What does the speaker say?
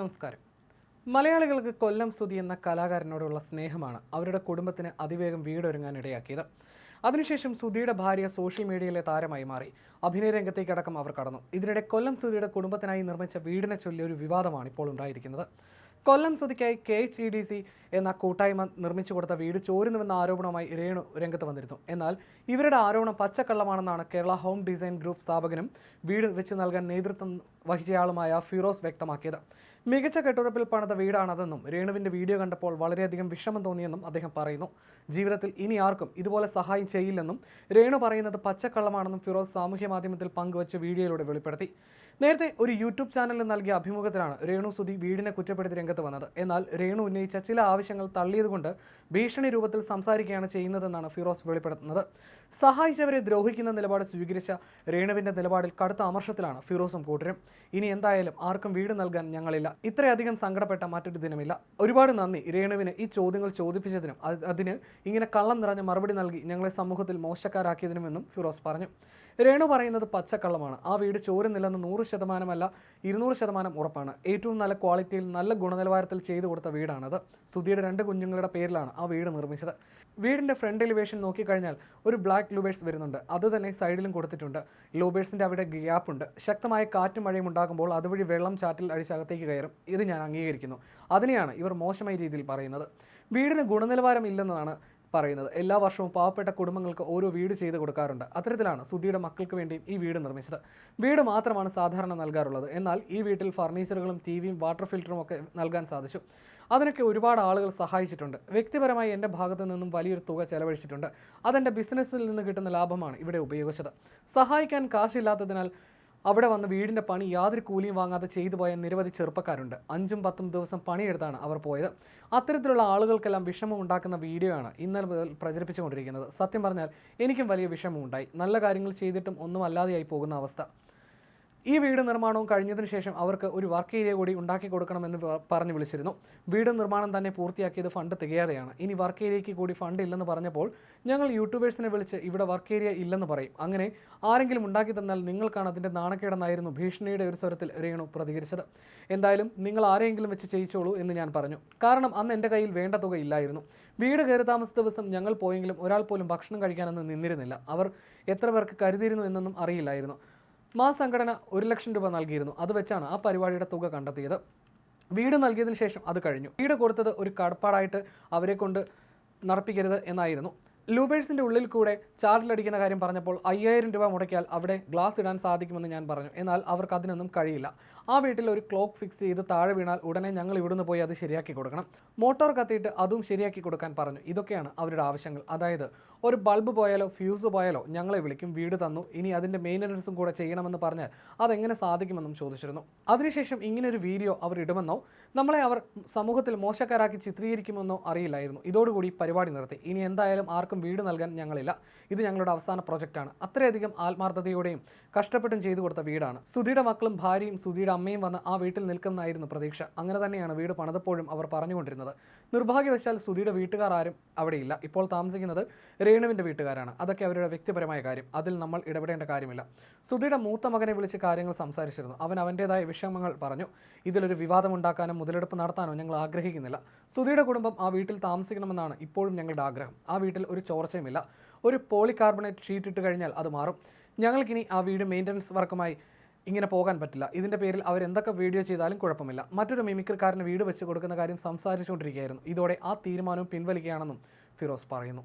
നമസ്കാരം. മലയാളികൾക്ക് കൊല്ലം സ്തുതി എന്ന കലാകാരനോടുള്ള സ്നേഹമാണ് അവരുടെ കുടുംബത്തിന് അതിവേഗം വീടൊരുങ്ങാൻ ഇടയാക്കിയത്. അതിനുശേഷം സുധിയുടെ ഭാര്യ സോഷ്യൽ മീഡിയയിലെ താരമായി മാറി അഭിനയ രംഗത്തേക്കടക്കം അവർ കടന്നു. ഇതിനിടെ കൊല്ലം സുധിയുടെ കുടുംബത്തിനായി നിർമ്മിച്ച വീടിനെ ചൊല്ലി ഒരു വിവാദമാണ് ഇപ്പോൾ ഉണ്ടായിരിക്കുന്നത്. Kollam സുധിക്കായി K H E D C എന്ന കൂട്ടായ്മ നിർമ്മിച്ചു കൊടുത്ത വീട് ചോരുന്നുവെന്ന ആരോപണവുമായി രേണു രംഗത്ത് വന്നിരുന്നു. എന്നാൽ ഇവരുടെ ആരോപണം പച്ചക്കള്ളമാണെന്നാണ് കേരള ഹോം ഡിസൈൻ ഗ്രൂപ്പ് സ്ഥാപകനും വീട് വെച്ച് നൽകാൻ നേതൃത്വം വഹിച്ചയാളുമായ ഫിറോസ് വ്യക്തമാക്കിയത്. മികച്ച കെട്ടുറപ്പിൽ പണിത വീടാണതെന്നും രേണുവിന്റെ വീഡിയോ കണ്ടപ്പോൾ വളരെയധികം വിഷമം തോന്നിയെന്നും അദ്ദേഹം പറയുന്നു. ജീവിതത്തിൽ ഇനി ആർക്കും ഇതുപോലെ സഹായം ചെയ്യില്ലെന്നും രേണു പറയുന്നത് പച്ചക്കള്ളമാണെന്നും ഫിറോസ് സാമൂഹ്യ മാധ്യമത്തിൽ പങ്കുവച്ച വീഡിയോയിലൂടെ വെളിപ്പെടുത്തി. നേരത്തെ ഒരു യൂട്യൂബ് ചാനലിൽ നൽകിയ അഭിമുഖത്തിലാണ് രേണു സുധി വീടിനെ കുറ്റപ്പെടുത്തി രംഗത്ത് വന്നത്. എന്നാൽ രേണു ഉന്നയിച്ച ചില ആവശ്യങ്ങൾ തള്ളിയതുകൊണ്ട് ഭീഷണി രൂപത്തിൽ സംസാരിക്കുകയാണ് ചെയ്യുന്നതെന്നാണ് ഫിറോസ് വെളിപ്പെടുത്തുന്നത്. സഹായിച്ചവരെ ദ്രോഹിക്കുന്ന നിലപാട് സ്വീകരിച്ച രേണുവിന്റെ നിലപാടിൽ കടുത്ത അമർഷത്തിലാണ് ഫിറോസും കൂട്ടരും. ഇനി എന്തായാലും ആർക്കും വീട് നൽകാൻ ഞങ്ങളില്ല. ഇത്രയധികം സങ്കടപ്പെട്ട മറ്റൊരു ദിനമില്ല. ഒരുപാട് നന്ദി. രേണുവിന് ഈ ചോദ്യങ്ങൾ ചോദിപ്പിച്ചതിനും അത് അതിന് ഇങ്ങനെ കള്ളം നിറഞ്ഞ മറുപടി നൽകി ഞങ്ങളെ സമൂഹത്തിൽ മോശക്കാരാക്കിയതിനുമെന്നും ഫിറോസ് പറഞ്ഞു. രേണു പറയുന്നത് പച്ചക്കള്ളമാണ്. ആ വീട് ചോരുന്നില്ലെന്ന് നൂറ് ശതമാനമല്ല ഇരുന്നൂറ് ശതമാനം ഉറപ്പാണ്. ഏറ്റവും നല്ല ക്വാളിറ്റിയിൽ നല്ല ഗുണനിലവാരത്തിൽ ചെയ്തു കൊടുത്ത വീടാണത്. സ്തുതിയുടെ രണ്ട് കുഞ്ഞുങ്ങളുടെ പേരിലാണ് ആ വീട് നിർമ്മിച്ചത്. വീടിന്റെ ഫ്രണ്ട് എലിവേഷൻ നോക്കിക്കഴിഞ്ഞാൽ ഒരു ബ്ലാക്ക് ലൂബേഴ്സ് വരുന്നുണ്ട്. അത് തന്നെ സൈഡിലും കൊടുത്തിട്ടുണ്ട്. ലൂബേഴ്സിന്റെ അവിടെ ഗ്യാപ്പ് ഉണ്ട്. ശക്തമായ കാറ്റും മഴയും ഉണ്ടാകുമ്പോൾ അതുവഴി വെള്ളം ചാറ്റിൽ അഴിച്ചകത്തേക്ക് കയറും. ഇത് ഞാൻ അംഗീകരിക്കുന്നു. അതിനെയാണ് ഇവർ മോശമായ രീതിയിൽ പറയുന്നത്. വീടിന് ഗുണനിലവാരം ഇല്ലെന്നതാണ് പറയുന്നത്. എല്ലാ വർഷവും പാവപ്പെട്ട കുടുംബങ്ങൾക്ക് ഓരോ വീട് ചെയ്ത് കൊടുക്കാറുണ്ട്. അത്തരത്തിലാണ് സുധിയുടെ മക്കൾക്ക് വേണ്ടിയും ഈ വീട് നിർമ്മിച്ചത്. വീട് മാത്രമാണ് സാധാരണ നൽകാറുള്ളത്. എന്നാൽ ഈ വീട്ടിൽ ഫർണിച്ചറുകളും ടി വിയും വാട്ടർ ഫിൽറ്ററും ഒക്കെ നൽകാൻ സാധിച്ചു. അതിനൊക്കെ ഒരുപാട് ആളുകൾ സഹായിച്ചിട്ടുണ്ട്. വ്യക്തിപരമായി എന്റെ ഭാഗത്തു നിന്നും വലിയൊരു തുക ചെലവഴിച്ചിട്ടുണ്ട്. അതെന്റെ ബിസിനസ്സിൽ നിന്ന് കിട്ടുന്ന ലാഭമാണ് ഇവിടെ ഉപയോഗിച്ചത്. സഹായിക്കാൻ കാശില്ലാത്തതിനാൽ അവിടെ വന്ന് വീടിന്റെ പണി യാതൊരു കൂലിയും വാങ്ങാതെ ചെയ്തു പോയ നിരവധി ചെറുപ്പക്കാരുണ്ട്. അഞ്ചും പത്തും ദിവസം പണിയെടുത്താണ് അവർ പോയത്. അത്തരത്തിലുള്ള ആളുകൾക്കെല്ലാം വിഷമം ഉണ്ടാക്കുന്ന വീഡിയോ ആണ് ഇന്നലെ മുതൽ പ്രചരിപ്പിച്ചുകൊണ്ടിരിക്കുന്നത്. സത്യം പറഞ്ഞാൽ എനിക്കും വലിയ വിഷമമുണ്ടായി. നല്ല കാര്യങ്ങൾ ചെയ്തിട്ടും ഒന്നും അല്ലാതെയായി പോകുന്ന അവസ്ഥ. ഈ വീട് നിർമ്മാണവും കഴിഞ്ഞതിന് ശേഷം അവർക്ക് ഒരു വർക്ക് ഏരിയ കൂടി ഉണ്ടാക്കി കൊടുക്കണമെന്ന് പറഞ്ഞ് വിളിച്ചിരുന്നു. വീട് നിർമ്മാണം തന്നെ പൂർത്തിയാക്കിയത് ഫണ്ട് തികയാതെയാണ്. ഇനി വർക്ക് ഏരിയയ്ക്ക് കൂടി ഫണ്ട് ഇല്ലെന്ന് പറഞ്ഞപ്പോൾ ഞങ്ങൾ യൂട്യൂബേഴ്സിനെ വിളിച്ച് ഇവിടെ വർക്ക് ഏരിയ ഇല്ലെന്ന് പറയും. അങ്ങനെ ആരെങ്കിലും ഉണ്ടാക്കി തന്നാൽ നിങ്ങൾക്കാണ് അതിന്റെ നാണക്കേടെന്നായിരുന്നു ഭീഷണിയുടെ ഒരു സ്വരത്തിൽ രേണു പ്രതികരിച്ചത്. എന്തായാലും നിങ്ങൾ ആരെങ്കിലും വെച്ച് ചെയ്യിച്ചോളൂ എന്ന് ഞാൻ പറഞ്ഞു. കാരണം അന്ന് എന്റെ കയ്യിൽ വേണ്ട തുക ഇല്ലായിരുന്നു. വീട് കയറി താമസ ദിവസം ഞങ്ങൾ പോയെങ്കിലും ഒരാൾ പോലും ഭക്ഷണം കഴിക്കാനൊന്നും നിന്നിരുന്നില്ല. അവർ എത്ര പേർക്ക് കരുതിയിരുന്നു എന്നൊന്നും അറിയില്ലായിരുന്നു. മാ സംഘടന ഒരു ലക്ഷം രൂപ നൽകിയിരുന്നു. അത് വെച്ചാണ് ആ പരിപാടിയുടെ തുക കണ്ടെത്തിയത്. വീട് നൽകിയതിന് ശേഷം അത് കഴിഞ്ഞു. വീട് കൊടുത്തത് ഒരു കടപ്പാടായിട്ട് അവരെ കൊണ്ട് നടപ്പിക്കരുത് എന്നായിരുന്നു. ലൂബേഴ്സിന്റെ ഉള്ളിൽ കൂടെ ചാർജിലടിക്കുന്ന കാര്യം പറഞ്ഞപ്പോൾ അയ്യായിരം രൂപ മുടക്കിയാൽ അവിടെ ഗ്ലാസ് ഇടാൻ സാധിക്കുമെന്ന് ഞാൻ പറഞ്ഞു. എന്നാൽ അവർക്ക് അതിനൊന്നും കഴിയില്ല. ആ വീട്ടിൽ ഒരു ക്ലോക്ക് ഫിക്സ് ചെയ്ത് താഴെ വീണാൽ ഉടനെ ഞങ്ങൾ ഇവിടുന്ന് പോയി അത് ശരിയാക്കി കൊടുക്കണം. മോട്ടോർ കത്തിയിട്ട് അതും ശരിയാക്കി കൊടുക്കാൻ പറഞ്ഞു. ഇതൊക്കെയാണ് അവരുടെ ആവശ്യങ്ങൾ. അതായത് ഒരു ബൾബ് പോയാലോ ഫ്യൂസ് പോയാലോ ഞങ്ങളെ വിളിക്കും വീട് തന്നു. ഇനി അതിന്റെ മെയിന്റനൻസും കൂടെ ചെയ്യണമെന്ന് പറഞ്ഞാൽ അതെങ്ങനെ സാധിക്കുമെന്നും ചോദിച്ചിരുന്നു. അതിനുശേഷം ഇങ്ങനൊരു വീഡിയോ അവർ ഇടുമെന്നോ നമ്മളെ അവർ സമൂഹത്തിൽ മോശക്കാരാക്കി ചിത്രീകരിക്കുമെന്നോ അറിയില്ലായിരുന്നു. ഇതോടുകൂടി പരിപാടി നിർത്തി. ഇനി എന്തായാലും ആർക്കും വീട് നൽകാൻ ഞങ്ങളില്ല. ഇത് ഞങ്ങളുടെ അവസാന പ്രൊജക്റ്റാണ്. അത്രയധികം ആത്മാർത്ഥതയോടെയും കഷ്ടപ്പെട്ടും ചെയ്തു കൊടുത്ത വീടാണ്. സുധിയുടെ മക്കളും ഭാര്യയും സുധിയുടെ അമ്മയും വന്ന് ആ വീട്ടിൽ നിൽക്കുന്നതായിരുന്നു പ്രതീക്ഷ. അങ്ങനെ തന്നെയാണ് വീട് പണിതപ്പോഴും അവർ പറഞ്ഞുകൊണ്ടിരുന്നത്. നിർഭാഗ്യവശാൽ സുധിയുടെ വീട്ടുകാർ ആരും അവിടെയില്ല. ഇപ്പോൾ താമസിക്കുന്നത് രേണുവിന്റെ വീട്ടുകാരാണ്. അതൊക്കെ അവരുടെ വ്യക്തിപരമായ കാര്യം. അതിൽ നമ്മൾ ഇടപെടേണ്ട കാര്യമില്ല. സുധിയുടെ മൂത്ത മകനെ വിളിച്ച് കാര്യങ്ങൾ സംസാരിച്ചിരുന്നു. അവൻ അവന്റേതായ വിഷമങ്ങൾ പറഞ്ഞു. ഇതിലൊരു വിവാദമുണ്ടാക്കാനോ മുതലെടുപ്പ് നടത്താനോ ഞങ്ങൾ ആഗ്രഹിക്കുന്നില്ല. സുധിയുടെ കുടുംബം ആ വീട്ടിൽ താമസിക്കണമെന്നാണ് ഇപ്പോഴും ഞങ്ങളുടെ ആഗ്രഹം. ആ വീട്ടിൽ ഒരു ചോർച്ചയുമില്ല. ഒരു പോളികാർബണേറ്റ് ഷീറ്റ് ഇട്ട് കഴിഞ്ഞാൽ അത് മാറും. ഞങ്ങൾക്കിനി ആ വീട് മെയിന്റനൻസ് വർക്കുമായി ഇങ്ങനെ പോകാൻ പറ്റില്ല. ഇതിന്റെ പേരിൽ അവരെന്തൊക്കെ വീഡിയോ ചെയ്താലും കുഴപ്പമില്ല. മറ്റൊരു മിമിക്രിക്കാരന് വീട് വെച്ച് കൊടുക്കുന്ന കാര്യം സംസാരിച്ചുകൊണ്ടിരിക്കുകയായിരുന്നു. ഇതോടെ ആ തീരുമാനവും പിൻവലിക്കുകയാണെന്നും ഫിറോസ് പറയുന്നു.